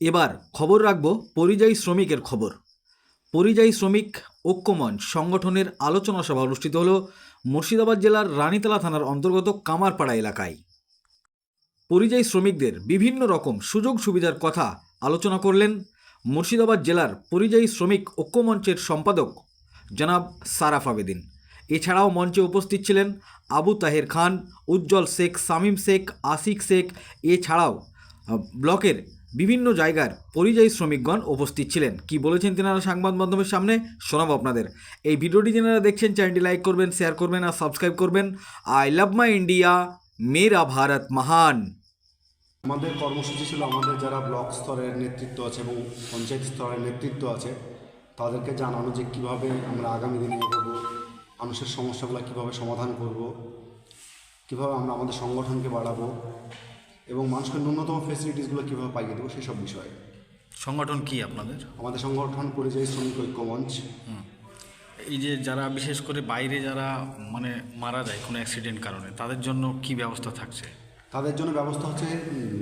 এবার খবর রাখব পরিযায়ী শ্রমিকের খবর। পরিযায়ী শ্রমিক ঐক্যমঞ্চ সংগঠনের আলোচনা সভা অনুষ্ঠিত হল মুর্শিদাবাদ জেলার রানীতলা থানার অন্তর্গত কামারপাড়া এলাকায়। পরিযায়ী শ্রমিকদের বিভিন্ন রকম সুযোগ সুবিধার কথা আলোচনা করলেন মুর্শিদাবাদ জেলার পরিযায়ী শ্রমিক ঐক্যমঞ্চের সম্পাদক জনাব সারাফ আবেদিন। এছাড়াও মঞ্চে উপস্থিত ছিলেন আবু তাহের খান, উজ্জ্বল শেখ সামিম শেখ, আশিক শেখ। এছাড়াও ব্লকের বিভিন্ন জায়গার পরিযায়ী শ্রমিকগণ উপস্থিত ছিলেন। কি বলেছেন তেনারা সংবাদ মাধ্যমের সামনে? শোনাবো আপনাদের। এই ভিডিওটি যারা দেখছেন, চ্যানেলটি লাইক করবেন, শেয়ার করবেন আর সাবস্ক্রাইব করবেন। আই লাভ মাই ইন্ডিয়া মেরা ভারত মহান আমাদের কর্মসূচি ছিল আমাদের যারা ব্লক স্তরের নেতৃত্ব আছে এবং পঞ্চায়েত স্তরের নেতৃত্ব আছে, তাদেরকে জানানো যে কীভাবে আমরা আগামী দিনে এগোবো, মানুষের সমস্যাগুলো কীভাবে সমাধান করব, কীভাবে আমরা আমাদের সংগঠনকে বাড়াবো। এবং মানুষকে ন্যূনতম ফেসিলিটিসগুলো কীভাবে পাইয়ে দেবো সেসব বিষয়ে। সংগঠন কি আপনাদের? আমাদের সংগঠন পরিযায়ী শ্রমিক ঐক্য মঞ্চ। এই যে যারা বিশেষ করে বাইরে যারা মানে মারা যায় কোনো অ্যাক্সিডেন্ট কারণে তাদের জন্য কি ব্যবস্থা থাকছে? তাদের জন্য ব্যবস্থা হচ্ছে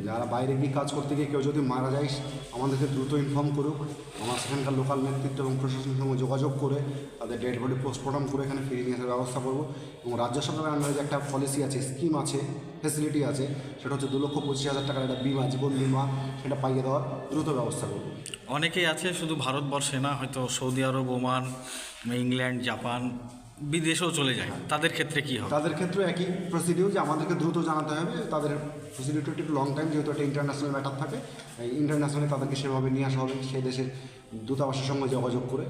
যারা বাইরে গিয়ে কাজ করতে গিয়ে কেউ যদি মারা যায়, আমাদেরকে দ্রুত ইনফর্ম করুক। আমরা সেখানকার লোকাল নেতৃত্ব এবং প্রশাসনের সঙ্গে যোগাযোগ করে তাদের ডেড বডি পোস্টমর্টম করে এখানে ফিরিয়ে নিয়ে আসার ব্যবস্থা করব। এবং রাজ্য সরকারের আন্ডারে যে একটা পলিসি আছে স্কিম আছে ফেসিলিটি আছে, সেটা হচ্ছে দু লক্ষ পঁচিশ হাজার টাকার একটা বিমা, জীবন বিমা, সেটা পাইয়ে দেওয়ার দ্রুত ব্যবস্থা করব। অনেকেই আছে শুধু ভারতবর্ষে না, হয়তো Saudi Arab, Oman, England, Japan বিদেশেও চলে যায়। তাদের ক্ষেত্রে কি হবে? তাদের ক্ষেত্রে একই প্রসিডিউর যে আমাদেরকে দ্রুত জানাতে হবে। তাদের প্রসিডিউরটা একটু লং টাইম যেহেতু একটা ইন্টারন্যাশনাল ম্যাটার থাকে ইন্টারন্যাশনালি তাদেরকে সেভাবে নিয়ে আসা হবে। সেই দেশের দূতাবাসের সঙ্গে যোগাযোগ করে।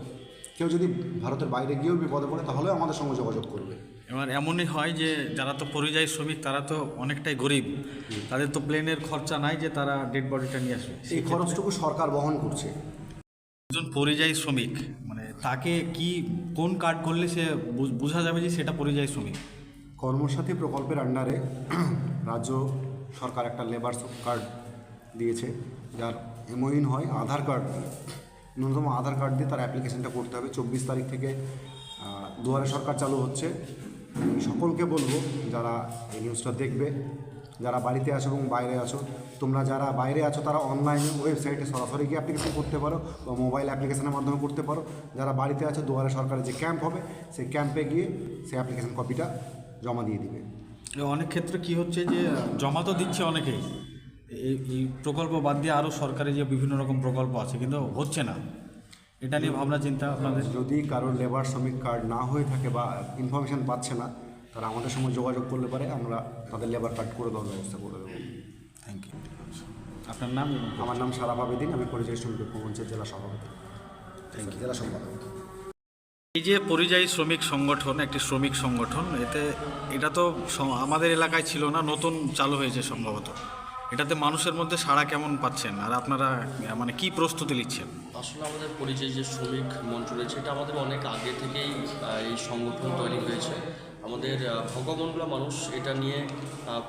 কেউ যদি ভারতের বাইরে গিয়েও বিপদে পড়ে তাহলেও আমাদের সঙ্গে যোগাযোগ করবে। এবার এমনই হয় যে যারা তো পরিযায়ী শ্রমিক তারা তো অনেকটাই গরিব। তাদের তো প্লেনের খরচা নাই যে তারা ডেড বডিটা নিয়ে আসবে। এই খরচটুকু সরকার বহন করছে। একজন পরিযায়ী শ্রমিক মানে তাকে কি, কোন কার্ড করলে সে বোঝা যাবে যে সেটা পরিযায়ী শ্রমিক? কর্মসাথী প্রকল্পের আন্ডারে রাজ্য সরকার একটা লেবার কার্ড দিয়েছে, যার এমওইন হয় আধার কার্ড ন্যূনতম আধার কার্ড দিয়ে তার অ্যাপ্লিকেশনটা করতে হবে। চব্বিশ তারিখ থেকে দুয়ারে সরকার চালু হচ্ছে। সকলকে বলব, যারা এই নিউজটা দেখবে যারা বাড়িতে আছো এবং বাইরে আছো তোমরা যারা বাইরে আছো তারা অনলাইনে ওয়েবসাইটে সরাসরি গিয়ে অ্যাপ্লিকেশন করতে পারো বা মোবাইল অ্যাপ্লিকেশনের মাধ্যমে করতে পারো। যারা বাড়িতে আছো দুয়ারে সরকারের যে ক্যাম্প হবে সেই ক্যাম্পে গিয়ে সেই অ্যাপ্লিকেশন কপিটা জমা দিয়ে দিবে। অনেক ক্ষেত্রে কি হচ্ছে যে জমা তো দিচ্ছে অনেকেই। এই এই প্রকল্প বাদ দিয়ে আরও সরকারি যে বিভিন্ন রকম প্রকল্প আছে কিন্তু হচ্ছে না। এটা নিয়ে ভাবনা চিন্তা আপনাদের? যদি কারোর লেবার শ্রমিক কার্ড না হয়ে থাকে বা ইনফরমেশন পাচ্ছে না তারা আমাদের সঙ্গে যোগাযোগ করলে পারে আমরা তাদের লেবার কার্ড করে দেওয়ার ব্যবস্থা করে দেবো। থ্যাংক ইউ আপনার নাম আমার নাম সারা দিন আমি পরিযায়ী শ্রমিক ঐক্যমঞ্চের জেলা সভাপতি। থ্যাংক ইউ জেলা সম্পাদক। এই যে পরিযায়ী শ্রমিক সংগঠন একটি শ্রমিক সংগঠন এতে এটা তো আমাদের এলাকায় ছিল না নতুন চালু হয়েছে সম্ভবত। এটাতে মানুষের মধ্যে সাড়া কেমন পাচ্ছেন? আর আপনারা মানে কি প্রস্তুতি নিচ্ছেন? আসলে আমাদের পরিচয় যে শ্রমিক মঞ্চ রয়েছে, এটা আমাদের অনেক আগে থেকেই এই সংগঠন তৈরি হয়েছে। আমাদের ভগবানগুলা মানুষ এটা নিয়ে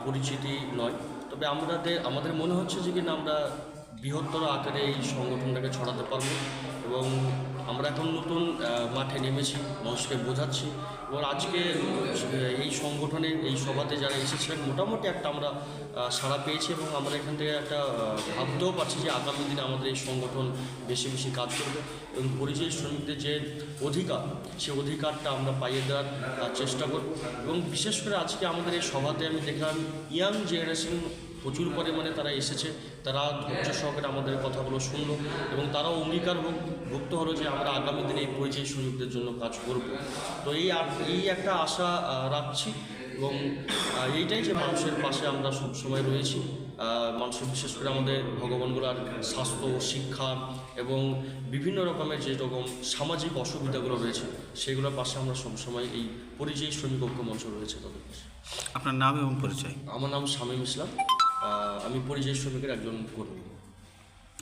পরিচিতি নয়। তবে আমাদের আমাদের মনে হচ্ছে যে কিনা আমরা বৃহত্তর আকারে এই সংগঠনটাকে ছড়াতে পারব এবং আমরা এখন নতুন মাঠে নেমেছি, মানুষকে বোঝাচ্ছি এবং আজকে এই সংগঠনে এই সভাতে যারা এসেছিলেন, মোটামুটি একটা আমরা সাড়া পেয়েছি এবং আমরা এখান থেকে একটা ভাবতেও পারছি যে আগামী দিনে আমাদের এই সংগঠন বেশি বেশি কাজ করবে এবং পরিযায়ী শ্রমিকদের যে অধিকার, সে অধিকারটা আমরা পাইয়ে দেওয়ার চেষ্টা করব এবং বিশেষ করে আজকে আমাদের এই সভাতে আমি দেখলাম ইয়াং জেনারেশন প্রচুর পরিমাণে তারা এসেছে। তারা ধৈর্য সহকারে আমাদের কথাগুলো শুনলো এবং তারাও অঙ্গীকার ভুক- ভুক্ত হলো যে আমরা আগামী দিনে এই পরিযায়ী শ্রমিকদের জন্য কাজ করব। তো এই এই একটা আশা রাখছি এবং এইটাই যে মানুষের পাশে আমরা সবসময় রয়েছি। মানুষের বিশেষ করে আমাদের ভগবানগুলার স্বাস্থ্য শিক্ষা এবং বিভিন্ন রকমের যে রকম সামাজিক অসুবিধাগুলো রয়েছে সেগুলোর পাশে আমরা সবসময় এই পরিযায়ী শ্রমিক ঐক্য মঞ্চ রয়েছে। তাদের আপনার নাম এবং পরিচয়? আমার নাম শামীম ইসলাম। আমি পরিযায়ী শ্রমিকের একজন কর্মী।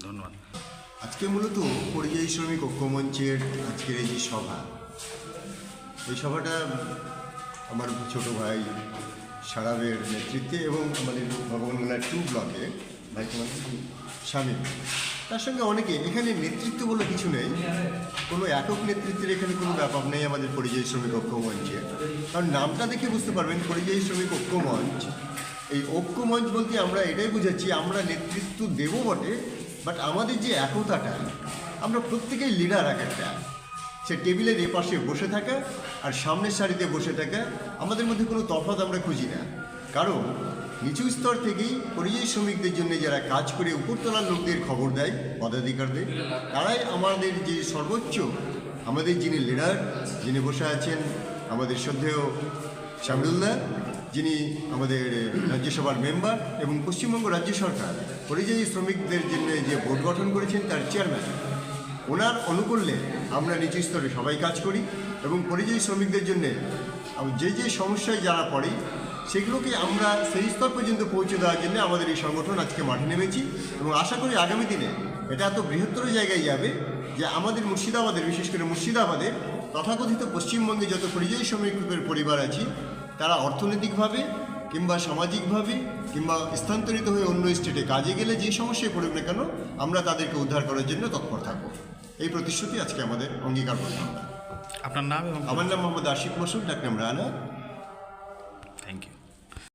ধন্যবাদ। আজকে মূলত পরিযায়ী শ্রমিক ঐক্যমঞ্চের আজকের এই যে সভা এই সভাটা আমার ছোট ভাই সারাবের নেতৃত্বে এবং আমাদের ভগবানগোলা টু ব্লকে ভাই তোমার নাম তার সঙ্গে অনেকে এখানে নেতৃত্ব বলে কিছু নেই কোনো একক নেতৃত্বের এখানে কোনো ব্যাপার নেই আমাদের পরিযায়ী শ্রমিক ঐক্যমঞ্চে। কারণ নামটা দেখে বুঝতে পারবেন পরিযায়ী শ্রমিক ঐক্যমঞ্চ এই ঐক্যমঞ্চ বলতে আমরা এটাই বুঝাচ্ছি, আমরা নেতৃত্ব দেব বটে বাট আমাদের যে একতাটা, আমরা প্রত্যেকেই লিডার এক একটা। সে টেবিলের এপাশে বসে থাকা আর সামনের সারিতে বসে থাকা, আমাদের মধ্যে কোনো তফাৎ আমরা খুঁজি না। কারণ নিচু স্তর থেকেই পরিযায়ী শ্রমিকদের জন্য যারা কাজ করে উপরতলার লোকদের খবর দেয়, পদাধিকারদের, তারাই আমাদের যে সর্বোচ্চ, আমাদের যিনি লিডার যিনি বসে আছেন, আমাদের শ্রদ্ধেয় শামরুল্লাহ যিনি আমাদের রাজ্যসভার মেম্বার এবং পশ্চিমবঙ্গ রাজ্য সরকার, পরিযায়ী শ্রমিকদের জন্য যে বোর্ড গঠন করেছেন তার চেয়ারম্যান, ওনার অনুকূল্যে আমরা নিচু স্তরে সবাই কাজ করি এবং পরিযায়ী শ্রমিকদের জন্যে যে যে সমস্যায় যারা পড়ে, সেগুলোকে আমরা সেই স্তর পর্যন্ত পৌঁছে দেওয়ার জন্য আমাদের এই সংগঠন আজকে মাঠে নেমেছি এবং আশা করি আগামী দিনে এটা এত বৃহত্তর জায়গায় যাবে যে আমাদের মুর্শিদাবাদের, বিশেষ করে মুর্শিদাবাদের তথাকথিত পশ্চিমবঙ্গে যত পরিযায়ী শ্রমিকের পরিবার আছে তারা অর্থনৈতিকভাবে কিংবা সামাজিকভাবে কিংবা স্থানান্তরিত হয়ে অন্য স্টেটে কাজে গেলে যে সমস্যায় পড়ুক না কেন আমরা তাদেরকে উদ্ধার করার জন্য তৎপর থাকব। এই প্রতিশ্রুতি আজকে আমাদের অঙ্গীকার করলাম। আপনার নাম আমার নাম মোহাম্মদ আশিক মসুদ ডাকনাম রানা।